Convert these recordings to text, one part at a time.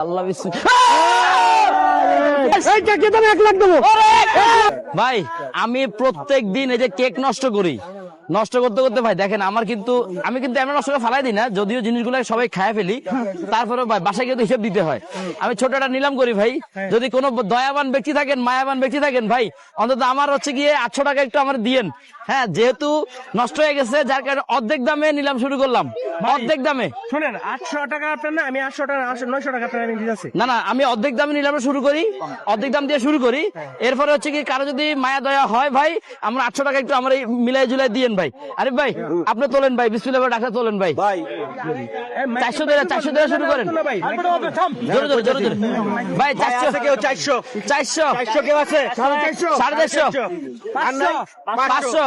আল্লাহ বিসমি- এই কেক দাম এক লাখ দেবো। ভাই আমি প্রত্যেক দিন এই যে কেক নষ্ট করি। নষ্ট করতে করতে ভাই দেখেন আমার কিন্তু আমি কিন্তু এমন নষ্ট করে ফালাই দিই না যদিও জিনিসগুলো সবাই খায় ফেলি তারপরে ভাই বাসায় কিন্তু হিসেব দিতে হয়। আমি ছোট একটা নিলাম করি ভাই যদি কোনো দয়াবান ব্যক্তি থাকেন মায়াবান ব্যক্তি থাকেন ভাই অন্তত আমার হচ্ছে গিয়ে আটশো টাকা একটু আমার দিয়েন। হ্যাঁ যেহেতু নষ্ট হয়ে গেছে যার কারণে অর্ধেক দামে নিলাম শুরু করলাম। অর্ধেক দামে। শোনেন আটশো টাকা আপনার না আমি আটশো টাকা নয়শো টাকা আপনার আমি দিতেছি। না না আমি অর্ধেক দামে নিলাম শুরু করি। অর্ধেক দাম দিয়ে শুরু করি। এরপরে হচ্ছে কি কারও যদি মায়া দয়া হয় ভাই আমরা আটশো টাকা একটু আমার এই মিলাই জুলাই দিয়েন ভাই। আরে ভাই আপনি তোলেন ভাই বিসমিল্লাহ বলে ডাক্তার তোলেন ভাই। ভাই। চারশো দেড় চারশো দেড় শুরু করেন। জোরে জোরে জোরে জোরে। ভাই চারশো। কেউ? চারশো। চারশো। চারশো কেউ আছে? সাড়ে চারশো। নাই পাঁচশো। পাঁচশো।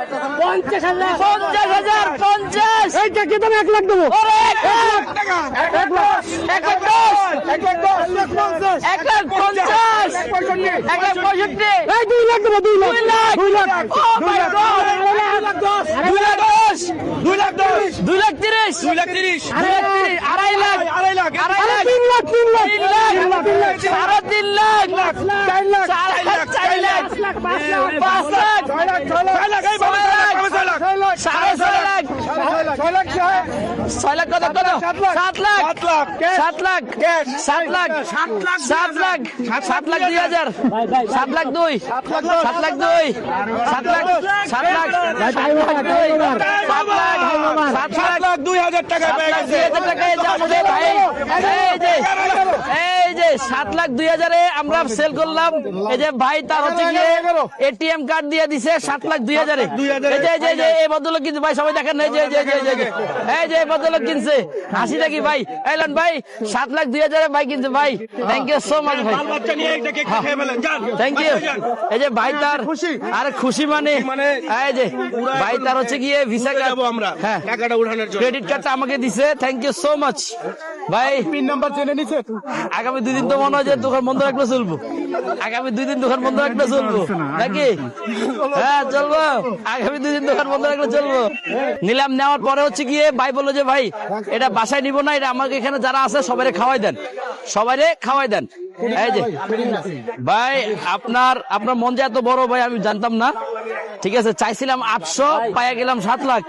পঞ্চাশ হাজার পঞ্চাশ হাজার পঞ্চাশ এই টাকা দাম এক লাখ দেবো এক লাখ দশ দশ পঞ্চাশ এক লাখ পঁয়ষট্টি দুই লাখ দেবো দুই লাখ দুই লাখ দুই লাখ Oh দুই লাখ দশ দুই লাখ দশ দুই লাখ তিরিশ দুই লাখ তিরিশ আড়াই লাখ আড়াই লাখ আড়াই তিন লাখ তিন লাখ তিন লাখ তিন লাখ সাড়ে তিন লাখ চার লাখ চার লাখ চার লাখ পাঁচ লাখ ছয় লাখ ছয় লাখ এই ছয় লাখ ছয় লাখ ছয় লাখ সাড়ে ছয় লাখ ছয় লাখ ছয় লাখ সাত লাখ সাত লাখ সাত লাখ. সাত লাখ সাত লাখ সাত লাখ দুই হাজার সাত লাখ দুই সাত লাখ সাত লাখ সাত সাত লাখ দুই সাত লাখ সাত দুই হাজার টাকা এই সাত লাখ দুই হাজারে আমরা সেল করলাম। এই যে ভাই তার হচ্ছে গিয়ে এটিএম কার্ড দিয়ে দিছে সাত লাখ দুই হাজারে। এই যে এই যে, এই ভদ্রলোক কিনছে ভাই সবাই দেখেন এই যে এই যে এই যে, এই যে, এই যে। এই যে এই ভদ্রলোক কিনছে। হাসি নাকি ভাই? এলেন ভাই সাত লাখ দুই হাজারে ভাই কিনছে ভাই। থ্যাংক ইউ সো মাচ ভাই। থ্যাংক ইউ এই যে ভাই তার খুশি? আরে খুশি মানে মানে এই যে ভাই তার হচ্ছে গিয়ে ভিসা কার্ড আমরা হ্যাঁ। টাকাটা উঠানোর জন্য। ক্রেডিট কার্ডটা আমাকে দিছে। থ্যাংক ইউ সো মাচ ভাই। পিন নাম্বার জেনে নিছে? আগামী দুই দিন তো মনে হয় যে দোকান বন্ধ রাখলে চলবো। আগামী দুই দিন দোকান বন্ধ রাখলে চলবো। নাকি? হ্যাঁ চলবো। আগামী দুই দিন দোকান বন্ধ রাখলে চলবো। নিলাম নেওয়ার পরে হচ্ছে গিয়ে ভাই বলল যে ভাই এটা বাসায় নিব না এটা আমাকে এখানে যারা আছে সবাই খাওয়াই দেন। সবাই খাওয়াই দেন। এই যে ভাই আপনার আপনার মন যে এত বড় ভাই আমি জানতাম না। ঠিক আছে চাইছিলাম আটশো পাইয়া গেলাম সাত লাখ।